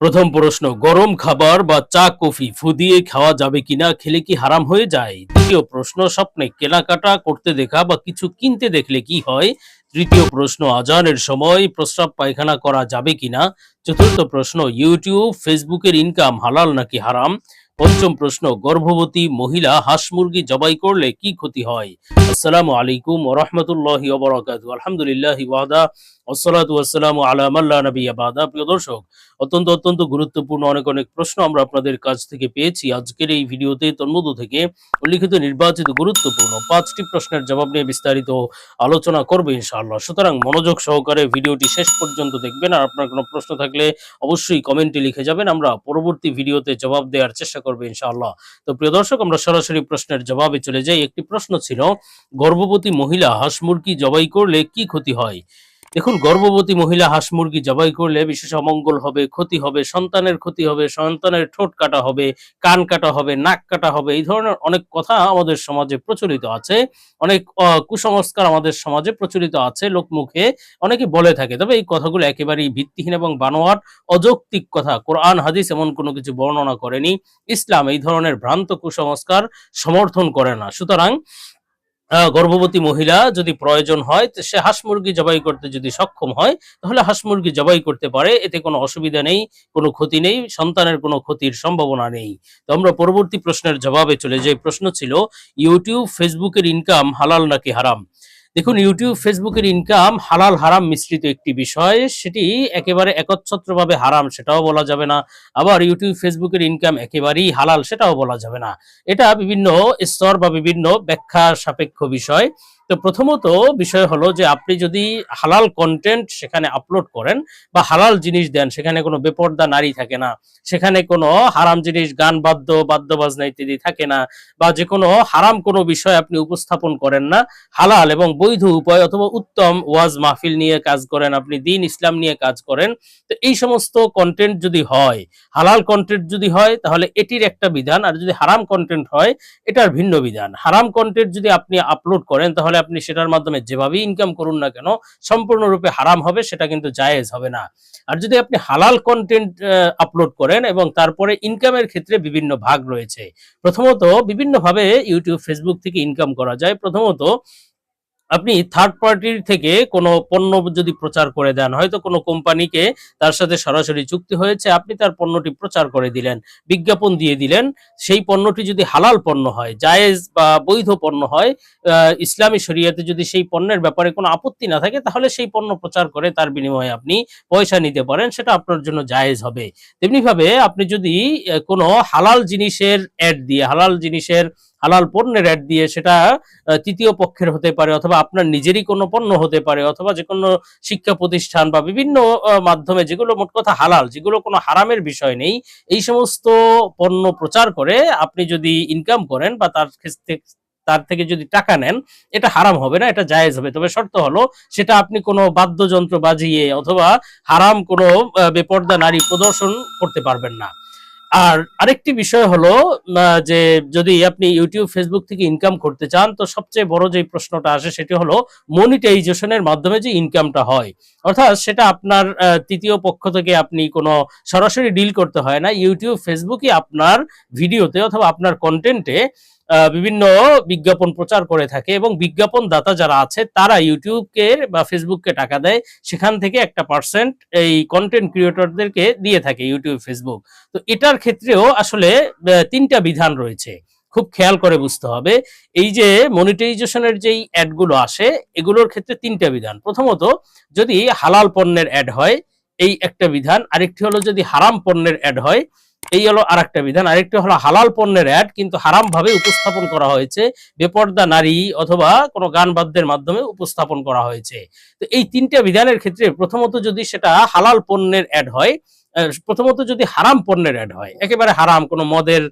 প্রথম প্রশ্ন, গরম খাবার বা চা, কফি ফু দিয়ে খাওয়া যাবে কিনা, খেলে কি হারাম হয়ে যায়? দ্বিতীয় প্রশ্ন, স্বপ্নে কেনাকাটা করতে দেখা বা কিছু কিনতে দেখলে কি হয়? তৃতীয় প্রশ্ন, আজানের সময় প্রস্রাব পায়খানা করা যাবে কিনা? চতুর্থ প্রশ্ন, ইউটিউব, ফেসবুকের ইনকাম হালাল নাকি হারাম? পঞ্চম প্রশ্ন, গর্ভবতী মহিলা হাঁস মুরগি জবাই করলে কি ক্ষতি হয়? আসসালামু আলাইকুম ওরহমতুল্লাহ আলহামদুলিল্লাহ আসসালাতু আসসালামু আলা মাল্লা নবী অত্যন্ত অত্যন্ত গুরুত্বপূর্ণ অনেক অনেক প্রশ্ন আমরা আপনাদের কাছ থেকে পেয়েছি। আজকের এই ভিডিওতে তন্মধ্য উল্লিখিত নির্বাচিত গুরুত্বপূর্ণ পাঁচটি প্রশ্নের জবাব নিয়ে বিস্তারিত আলোচনা করবে ইনশাআল্লাহ। সুতরাং মনোযোগ সহকারে ভিডিওটি শেষ পর্যন্ত দেখবেন। আর আপনার কোনো প্রশ্ন থাকলে অবশ্যই কমেন্টে লিখে যাবেন। আমরা পরবর্তী ভিডিওতে জবাব দেওয়ার চেষ্টা করব ইনশাআল্লাহ। তো প্রিয় দর্শক, আমরা সরাসরি প্রশ্নের জবাবে চলে যাই। একটি প্রশ্ন ছিল, গর্ভবতী মহিলা হাঁস মুরগি জবাই করলে কি ক্ষতি হয়? দেখুন, গর্ভবতী মহিলা হাঁস মুরগি জবাই করলে বিশেষ অমঙ্গল হবে, ক্ষতি হবে, সন্তানের ক্ষতি হবে, সন্তানের ঠোঁট কাটা হবে, কান কাটা হবে, নাক কাটা হবে। এই ধরনের অনেক কথা আমাদের সমাজে প্রচলিত আছে, অনেক কুসংস্কার আমাদের সমাজে প্রচলিত আছে, লোকমুখে অনেকে বলে থাকে। তবে এই কথাগুলো একেবারেই ভিত্তিহীন এবং বানোয়াট, অযৌক্তিক কথা। কোরআন, হাদিস এমন কোনো কিছু বর্ণনা করেনি। ইসলাম এই ধরনের ভ্রান্ত কুসংস্কার সমর্থন করে না। সুতরাং গর্ভবতী মহিলা যদি প্রয়োজন হয় সে হাঁস মুরগি জবাই করতে যদি সক্ষম হয়, তাহলে হাঁস মুরগি জবাই করতে পারে। এতে কোনো অসুবিধা নেই, কোনো ক্ষতি নেই, সন্তানের কোনো ক্ষতির সম্ভাবনা নেই। তো আমরা পরবর্তী প্রশ্নের জবাবে চলে যাই। প্রশ্ন ছিল, ইউটিউব, ফেসবুকের ইনকাম হালাল নাকি হারাম? দেখুন ইউটিউব ফেসবুকের ইনকাম হালাল হারাম মিশ্রিত একটি বিষয়। সেটি একেবারে একচ্ছত্রভাবে হারাম, সেটাও বলা যাবে না। আবার ইউটিউব ফেসবুকের ইনকাম একেবারেই হালাল, সেটাও বলা যাবে না। এটা বিভিন্ন স্তর বা বিভিন্ন ব্যাখ্যা সাপেক্ষ বিষয়। তো প্রথমত বিষয় হলো যে আপনি যদি হালাল কন্টেন্ট সেখানে আপলোড করেন বা হালাল জিনিস দেন, সেখানে কোনো বেপর্দা নারী থাকে না, সেখানে কোনো হারাম জিনিস, গান বাদ্য বাদ্য বাজনা ইত্যাদি থাকে না, বা যে কোনো হারাম কোনো বিষয় আপনি উপস্থাপন করেন না, হালাল এবং বৈধ উপায় অথবা উত্তম ওয়াজ মাহফিল নিয়ে কাজ করেন, আপনি দিন ইসলাম নিয়ে কাজ করেন, তো এই সমস্ত কন্টেন্ট যদি হয়, হালাল কন্টেন্ট যদি হয়, তাহলে এটির একটা বিধান, আর যদি হারাম কন্টেন্ট হয়, এটার ভিন্ন বিধান। হারাম কন্টেন্ট যদি আপনি আপলোড করেন, তাহলে আপনি সেটার মাধ্যমে যেভাবেই ইনকাম করুন না কেন, সম্পূর্ণরূপে হারাম হবে, সেটা কিন্তু জায়েজ হবে না। আর যদি আপনি হালাল কন্টেন্ট আপলোড করেন এবং তারপরে ইনকামের ক্ষেত্রে বিভিন্ন ভাগ রয়েছে, প্রথমত বিভিন্নভাবে ইউটিউব ফেসবুক থেকে ইনকাম করা যায়। প্রথমত আপনি থার্ড পার্টির থেকে কোনো পণ্য যদি প্রচার করে দেন, হয়তো কোনো কোম্পানিকে তার সাথে সরাসরি চুক্তি হয়েছে, আপনি তার পণ্যটি প্রচার করে দিলেন, বিজ্ঞাপন দিয়ে দিলেন, সেই পণ্যটি যদি হালাল পণ্য হয়, জায়েজ বা বৈধ পণ্য হয় ইসলামী শরিয়াতে যদি সেই পণ্যের ব্যাপারে কোনো আপত্তি না থাকে, তাহলে সেই পণ্য প্রচার করে তার বিনিময়ে আপনি পয়সা নিতে পারেন, সেটা আপনার জন্য জায়েজ হবে। তেমনিভাবে আপনি যদি কোনো হালাল জিনিসের অ্যাড দিয়ে, হালাল জিনিসের হালাল পণ্যের অ্যাড দিয়ে সেটা তৃতীয় পক্ষের হতে পারে অথবা আপনার নিজেরই কোনো পণ্য হতে পারে অথবা যে কোনো শিক্ষা প্রতিষ্ঠান বা বিভিন্ন মাধ্যমে যেগুলো মোট কথা হালাল, যেগুলো কোনো হারামের বিষয় নেই, এই সমস্ত পণ্য প্রচার করে আপনি যদি ইনকাম করেন বা তার তার থেকে যদি টাকা নেন, এটা হারাম হবে না, এটা জায়েজ হবে। তবে শর্ত হলো, সেটা আপনি কোনো বাদ্যযন্ত্র বাজিয়ে অথবা হারাম কোনো বেপর্দা নারী প্রদর্শন করতে পারবেন না। আর আরেকটি বিষয় হলো যে যদি আপনি ইউটিউব, ফেসবুক থেকে ইনকাম করতে চান, তো সবচেয়ে বড় যে প্রশ্নটা আসে সেটি হলো মনিটাইজেশনের মাধ্যমে যে ইনকামটা হয়। অর্থাৎ সেটা আপনার তৃতীয় পক্ষ থেকে আপনি কোনো সরাসরি ডিল করতে হয় না। ইউটিউব, ফেসবুকই আপনার ভিডিওতে অথবা আপনার কন্টেন্টে বিভিন্ন বিজ্ঞাপন প্রচার করে থাকে এবং বিজ্ঞাপন দাতা যারা আছে, তারা ইউটিউবকে বা ফেসবুককে টাকা দেয়। সেখান থেকে একটা পার্সেন্ট এই কন্টেন্ট ক্রিয়েটরদেরকে দিয়ে থাকে ইউটিউব, ফেসবুক। তো এটার ক্ষেত্রেও আসলে তিনটা বিধান রয়েছে। খুব খেয়াল করে বুঝতে হবে। এই যে মনিটাইজেশনের যেই অ্যাডগুলো আসে, এগুলোর ক্ষেত্রে তিনটা বিধান। প্রথমত, যদি হালাল পণ্যের অ্যাড হয়, এই একটা বিধান। আরেকটি হলো যদি হারাম পণ্যের অ্যাড হয় এই হলো আরেকটা বিধান। আরেকটি হলো হালাল পণ্যের অ্যাড কিন্তু হারাম ভাবে উপস্থাপন করা হয়েছে। বেপর্দা নারী অথবা কোনো গান বাদ্যের মাধ্যমে উপস্থাপন করা হয়েছে। তো এই তিনটা বিধানের ক্ষেত্রে প্রথমত যদি সেটা হালাল পণ্যের অ্যাড হয় প্রথমত যদি হারাম পণ্যের অ্যাড হয়, একেবারে হারাম, কোনো মদের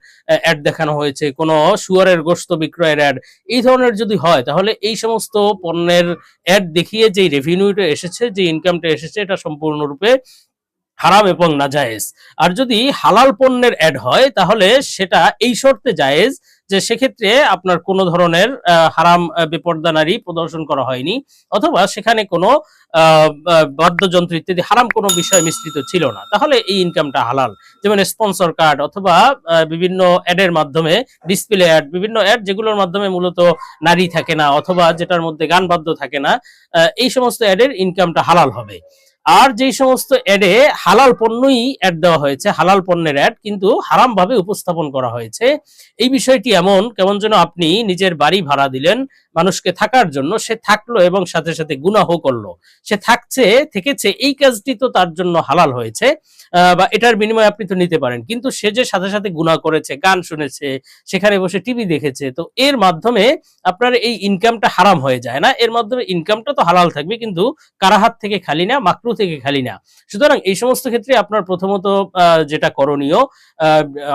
অ্যাড দেখানো হয়েছে, কোনো শুয়ারের গোস্ত বিক্রয়ের অ্যাড এই ধরনের যদি হয়, তাহলে এই সমস্ত পণ্যের অ্যাড দেখিয়ে যে রেভিনিউটা এসেছে যে ইনকামটা এসেছে, এটা সম্পূর্ণরূপে হারাম এবং নাজায়েজ। আর যদি হালাল পণ্যের অ্যাড হয় তাহলে সেটা এই শর্তে জায়েজ যে সেক্ষেত্রে আপনার কোনো ধরনের হারাম আহ, বেপর্দা নারী প্রদর্শন করা হয়নি অথবা সেখানে কোনো বাদ্যযন্ত্র ইত্যাদি হারাম কোনো বিষয় মিশ্রিত ছিল না। তাহলে এই ইনকামটা হালাল। যেমন স্পন্সর কার্ড অথবা বিভিন্ন অ্যাডের মাধ্যমে ডিসপ্লে অ্যাড বিভিন্ন অ্যাড যেগুলোর মাধ্যমে মূলত নারী থাকে না অথবা যেটার মধ্যে গান বাদ্য থাকে না এই সমস্ত অ্যাডের ইনকামটা হালাল হবে। আর যেই সমস্ত অ্যাডে হালাল পণ্যই অ্যাড দেওয়া হয়েছে, হালাল পণ্যের অ্যাড কিন্তু হারাম ভাবে উপস্থাপন করা হয়েছে। এই বিষয়টি এমন, কেমন যেন আপনি নিজের বাড়ি ভাড়া দিলেন মানুষকে থাকার জন্য সে থাকল এবং সাথে সাথে গুনাহ করল। সে থাকছে, থেকেছে, এই কাজটি তো তার জন্য হালাল হয়েছে বা এটার বিনিময়ে আপনি তো নিতে পারেন। কিন্তু সে যে সাথে সাথে গুনাহ করেছে, গান শুনেছে, সেখানে বসে টিভি দেখেছে, তো এর মাধ্যমে আপনার এই ইনকামটা হারাম হয়ে যায় না। এর মাধ্যমে ইনকামটা তো হালাল থাকবে, কিন্তু কারাহাত থেকে খালি না, মাকরু থেকে খালি না। সুতরাং এই সমস্ত ক্ষেত্রে আপনার প্রথমত যেটা করণীয়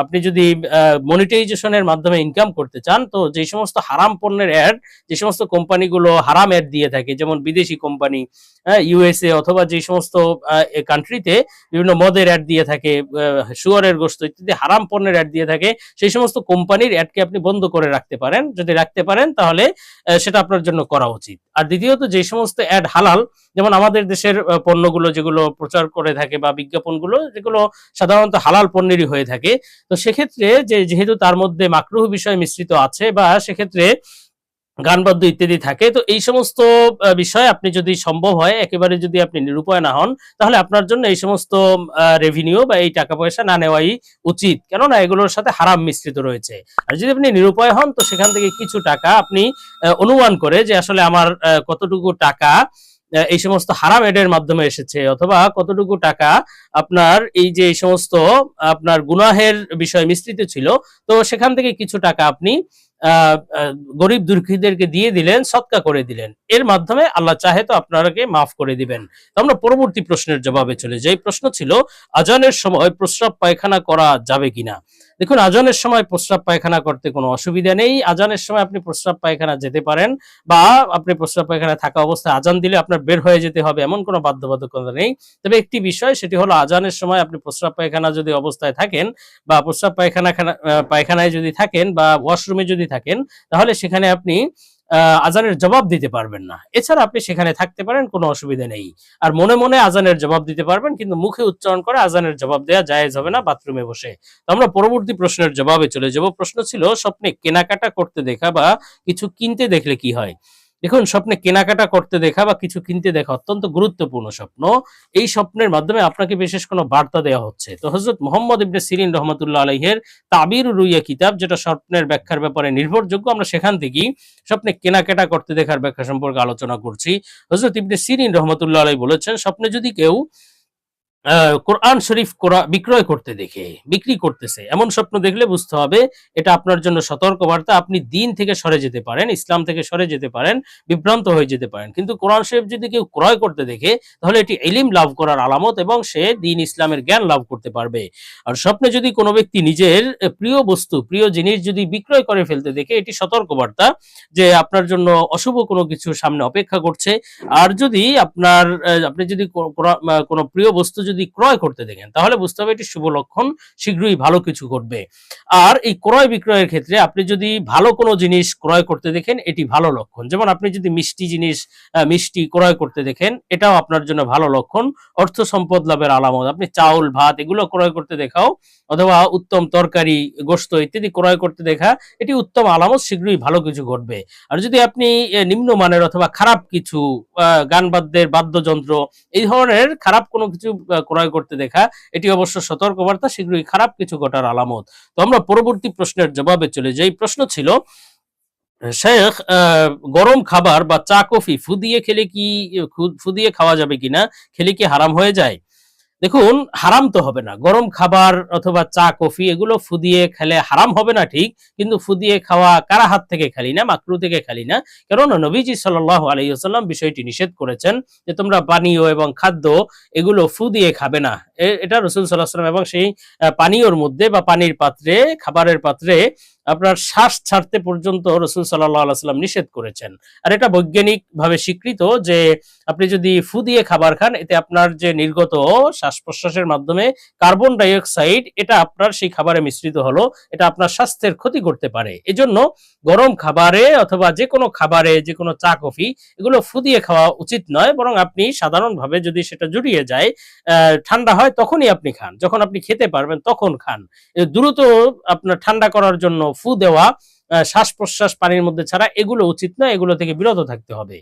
আপনি যদি মনিটাইজেশনের মাধ্যমে ইনকাম করতে চান, তো যে সমস্ত হারাম পণ্যের অ্যাড যে সমস্ত কোম্পানিগুলো হারাম অ্যাড দিয়ে থাকে, যেমন বিদেশি কোম্পানি ইউএসএ অথবা যে সমস্ত কান্ট্রিতে বিভিন্ন মদের অ্যাড দিয়ে থাকে শুয়ারের গোস্ত ইত্যাদি, হারাম পণ্যের অ্যাড দিয়ে থাকে, সেই সমস্ত কোম্পানির অ্যাডকে আপনি বন্ধ করে রাখতে পারেন। যদি রাখতে পারেন, তাহলে সেটা আপনার জন্য করা উচিত। আর দ্বিতীয়ত, যে সমস্ত অ্যাড হালাল, যেমন আমাদের দেশের পণ্যগুলো যেগুলো প্রচার করে থাকে বা বিজ্ঞাপনগুলো, যেগুলো সাধারণত হালাল পণ্যেরই হয়ে থাকে, তো সেক্ষেত্রে যে, যেহেতু তার মধ্যে মাকরুহ বিষয় মিশ্রিত আছে বা সেক্ষেত্রে গানবাদ্য ইত্যাদি থাকে। তো এই সমস্ত বিষয় আপনি যদি সম্ভব হয়, একেবারে যদি আপনি নিরুপায় না হন, তাহলে আপনার জন্য এই সমস্ত রেভিনিউ বা এই টাকা পয়সা না নেওয়াই উচিত। কেননা এগুলোর সাথে হারাম মিশ্রিত রয়েছে। আর যদি আপনি নিরুপায় হন, তো সেখান থেকে কিছু টাকা আপনি অনুমান করে যে আসলে আমার কতটুকু টাকা এই সমস্ত হারাম এডের মাধ্যমে এসেছে, অথবা কতটুকু টাকা আপনার এই যে এই সমস্ত আপনার গুনাহের বিষয় মিশ্রিত ছিল, তো সেখান থেকে কিছু টাকা আপনি গরিব দুঃখীদেরকে দিয়ে দিলেন, সৎকা করে দিলেন। এর মাধ্যমে আল্লাহ চাহে তো আপনারাকে মাফ করে দিবেন। তো আমরা পরবর্তী প্রশ্নের জবাবে চলে যাই। প্রশ্ন ছিল, আজানের সময় প্রস্রাব পায়খানা করা যাবে কিনা? দেখুন, আজানের সময় প্রস্রাব পায়খানা করতে কোনো অসুবিধা নেই। আজানের সময় আপনি প্রস্রাব পায়খানা যেতে পারেন বা আপনি প্রস্রাব পায়খানা থাকা অবস্থায় আজান দিলে আপনার বের হয়ে যেতে হবে, এমন কোনো বাধ্যবাধকতা নেই। তবে একটি বিষয়, সেটি হলো আজানের সময় আপনি প্রস্রাব পায়খানা যদি অবস্থায় থাকেন বা প্রস্রাব পায়খানা পায়খানায় যদি থাকেন বা ওয়াশরুমে যদি থাকেন, তাহলে সেখানে আপনি আজানের জবাব দিতে পারবেন না। এছাড়া আপনি সেখানে থাকতে পারেন, কোনো অসুবিধা নেই। আর মনে মনে আজানের জবাব দিতে পারবেন, কিন্তু মুখে উচ্চারণ করে আজানের জবাব দেওয়া জায়েজ হবে না বাথরুমে বসে। তো আমরা পরবর্তী প্রশ্নের জবাবে চলে যাব। প্রশ্ন ছিল, স্বপ্নে কেনাকাটা করতে দেখা বা কিছু কিনতে দেখলে কি হয়? দেখুন, স্বপ্নে কেনাকাটা করতে দেখা বা কিছু কিনতে দেখা অত্যন্ত গুরুত্বপূর্ণ স্বপ্ন। এই স্বপ্নের মাধ্যমে আপনাকে বিশেষ কোনো বার্তা দেওয়া হচ্ছে। তো হজরত মোহাম্মদ ইবনে সিরিন রহমতুল্লাহ আলহের তাবির রুইয়া কিতাব, যেটা স্বপ্নের ব্যাখ্যার ব্যাপারে নির্ভরযোগ্য, আমরা সেখান থেকেই স্বপ্নে কেনাকাটা করতে দেখার ব্যাখ্যা সম্পর্কে আলোচনা করছি। হজরত ইবনে সিরিন রহমতুল্লাহ আলাই বলেছেন, স্বপ্নে যদি কেউ কোরআন শরীফ বিক্রয় করতে দেখে, বিক্রি করতেছে। এমন স্বপ্ন দেখলে বুঝতে হবে এটা আপনার জন্য সতর্কবার্তা। আপনি দিন থেকে সরে যেতে পারেন, ইসলাম থেকে সরে যেতে পারেন, বিভ্রান্ত হয়ে যেতে পারেন। কিন্তু কোরআন শরীফ যদি কেউ ক্রয় করতে দেখে, তাহলে এটি এলিম লাভ করার আলামত এবং সে দিন ইসলামের জ্ঞান লাভ করতে পারবে। আর স্বপ্নে যদি কোনো ব্যক্তি নিজের প্রিয় বস্তু, প্রিয় জিনিস যদি বিক্রয় করে ফেলতে দেখে, এটি সতর্কবার্তা যে আপনার জন্য অশুভ কোনো কিছু সামনে অপেক্ষা করছে। আর যদি আপনার আপনি যদি কোনো প্রিয় বস্তু যদি ক্রয় করতে দেখেন, তাহলে বুঝতে হবে এটি শুভ লক্ষণ, শীঘ্রই ভালো কিছু ঘটবে। আর এই ক্রয় বিক্রয়ের ক্ষেত্রে আপনি যদি ভালো কোনো জিনিস ক্রয় করতে দেখেন, এটি ভালো লক্ষণ। যেমন আপনি যদি মিষ্টি জিনিস মিষ্টি ক্রয় করতে দেখেন, এটাও আপনার জন্য ভালো লক্ষণ। অর্থ সম্পদ লাভের আলামত, আপনি চাউল, ভাত এগুলো ক্রয় করতে দেখাও, অথবা উত্তম তরকারি, গোস্ত ইত্যাদি ক্রয় করতে দেখা, এটি উত্তম আলামত, শীঘ্রই ভালো কিছু ঘটবে। আর যদি আপনি নিম্নমানের অথবা খারাপ কিছু গান বাদ্যের বাদ্যযন্ত্র, এই ধরনের খারাপ কোনো কিছু ক্রয় করতে দেখা, এটি অবশ্য সতর্কবার্তা, শীঘ্রই খারাপ কিছু ঘটার আলামত। তো আমরা পরবর্তী প্রশ্নের জবাবে চলে যাই। প্রশ্ন ছিল, শেখ গরম খাবার বা চা, কফি ফুদিয়ে খেলে কি ফুদিয়ে খাওয়া যাবে কিনা? খেলে কি হারাম হয়ে যায়? দেখুন, হারাম তো হবে না। গরম খাবার অথবা চা, কফি এগুলো ফুদিয়ে খেলে হারাম হবে না ঠিক, কিন্তু ফুদিয়ে খাওয়া কারা হাত থেকে খালি না? মাকরু থেকে খালি না? কেননা নবীজি সাল্লাহ আলাইসাল্লাম বিষয়টি নিষেধ করেছেন যে তোমরা পানীয় এবং খাদ্য এগুলো ফু দিয়ে খাবে না। এটা রসুল সাল্লাহ সাল্লাম এবং সেই পানীয়র মধ্যে বা পানির পাত্রে, খাবারের পাত্রে আপনার শ্বাস ছাড়তে পর্যন্ত রসুল সাল্লাম নিষেধ করেছেন। আর এটা বৈজ্ঞানিক ভাবে স্বীকৃত যে আপনি যদি ফু দিয়ে খাবার খান, এতে আপনার যে নির্গত শ্বাস প্রশ্বাসের মাধ্যমে কার্বন ডাইঅক্সাইড, এটা আপনার সেই খাবারে মিশ্রিত হলো, এটা আপনার স্বাস্থ্যের ক্ষতি করতে পারে। এজন্য গরম খাবারে অথবা যে কোনো খাবারে যে কোনো চা, কফি, এগুলো ফু দিয়ে খাওয়া উচিত নয়, বরং আপনি সাধারণভাবে যদি সেটা জুড়িয়ে যায় ঠান্ডা হয় তখনই আপনি খান। যখন আপনি খেতে পারবেন তখন খান। দ্রুত আপনার ঠান্ডা করার জন্য ফু দেওয়া শ্বাস প্রশ্বাস পানির মধ্যে ছাড়া এগুলো উচিত না, এগুলো থেকে বিরত থাকতে হবে।